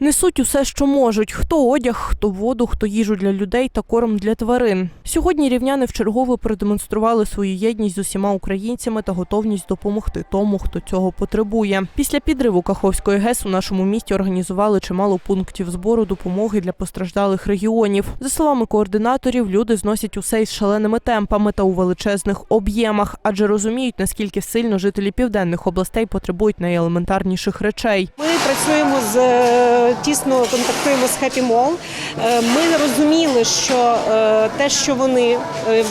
Несуть усе, що можуть: хто одяг, хто воду, хто їжу для людей та корм для тварин. Сьогодні рівняни вчергове продемонстрували свою єдність з усіма українцями та готовність допомогти тому, хто цього потребує. Після підриву Каховської ГЕС у нашому місті організували чимало пунктів збору допомоги для постраждалих регіонів. За словами координаторів, люди зносять усе із шаленими темпами та у величезних об'ємах, адже розуміють, наскільки сильно жителі південних областей потребують найелементарніших речей. Ми працюємо з е, тісно контактуємо з Happy Mall. Е, Ми розуміли, що е, те, що вони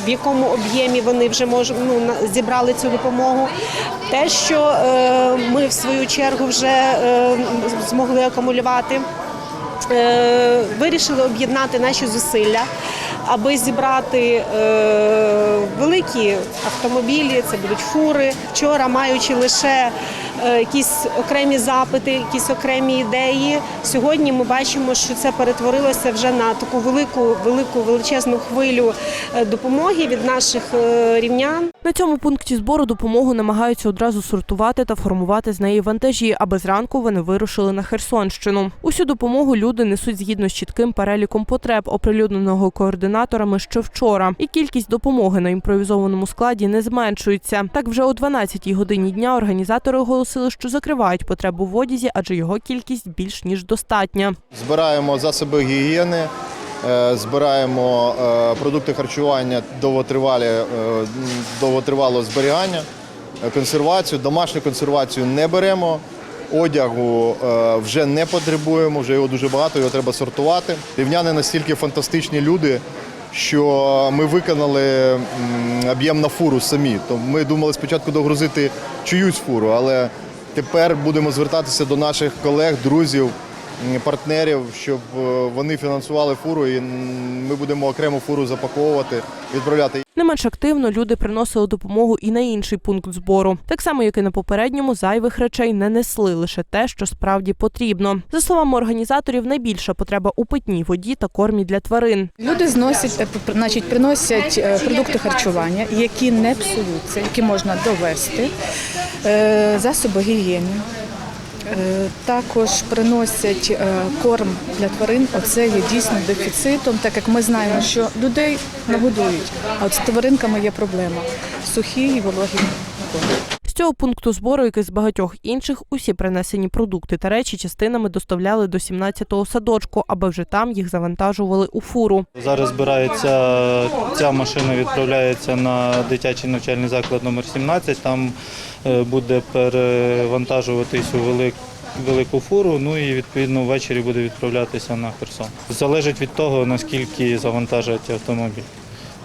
в якому об'ємі вони вже мож, ну, зібрали цю допомогу, те, що ми в свою чергу вже змогли акумулювати. Вирішили об'єднати наші зусилля, аби зібрати великі автомобілі, це будуть фури. Вчора, маючи лише якісь окремі запити, якісь окремі ідеї. Сьогодні ми бачимо, що це перетворилося вже на таку велику, велику величезну хвилю е, допомоги від наших е, рівнян. На цьому пункті збору допомогу намагаються одразу сортувати та формувати з неї вантажі, аби зранку вони вирушили на Херсонщину. Усю допомогу люди несуть згідно з чітким переліком потреб, оприлюдненого координаторами ще вчора. І кількість допомоги на імпровізованому складі не зменшується. Так вже о 12-й годині дня організатори оголосили, що закривають потребу в одязі, адже його кількість більш ніж достатня. Збираємо засоби гігієни, е, збираємо е, продукти харчування довготривалі, е, довготривалого зберігання, консервацію, домашню консервацію не беремо. Одягу вже не потребуємо, вже його дуже багато, його треба сортувати. Рівняни настільки фантастичні люди, що ми виконали об'єм на фуру самі. То ми думали спочатку догрузити чиюсь фуру, але тепер будемо звертатися до наших колег, друзів, партнерів, щоб е, вони фінансували фуру, і ми будемо окрему фуру запаковувати, відправляти. Не менш активно люди приносили допомогу і на інший пункт збору. Так само, як і на попередньому, зайвих речей не несли лише те, що справді потрібно. За словами організаторів, найбільша потреба у питній воді та кормі для тварин. Люди зносять, е, значить, приносять е, продукти харчування, які не псуються, які можна довести, засоби гігієни. Е, Також приносять е, корм для тварин. Оце є дійсно дефіцитом, так як ми знаємо, що людей нагодують, а от з тваринками є проблема сухі і вологі корм. Цього пункту збору, як і з багатьох інших, усі принесені продукти та речі частинами доставляли до 17-го садочку, аби вже там їх завантажували у фуру. Зараз збирається ця машина, відправляється на дитячий навчальний заклад номер 17. Там е, буде перевантажуватись у велик, велику фуру. Ну і відповідно ввечері буде відправлятися на Херсон. Залежить від того, наскільки завантажать автомобіль.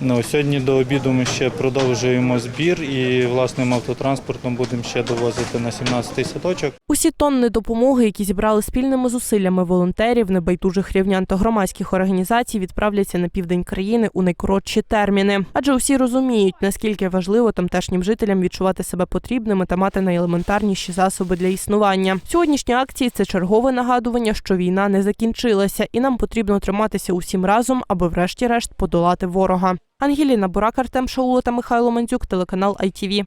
Ну, сьогодні до обіду ми ще продовжуємо збір і власним автотранспортом будемо ще довозити на 17-й садочок. Усі тонни допомоги, які зібрали спільними зусиллями волонтерів, небайдужих рівнян та громадських організацій, відправляться на південь країни у найкоротші терміни. Адже усі розуміють, наскільки важливо тамтешнім жителям відчувати себе потрібними та мати найелементарніші засоби для існування. Сьогоднішні акції це чергове нагадування, що війна не закінчилася, і нам потрібно триматися усім разом, аби врешті-решт подолати ворога. Ангеліна Бурак, Артем Шаула та Михайло Мандзюк, телеканал ITV.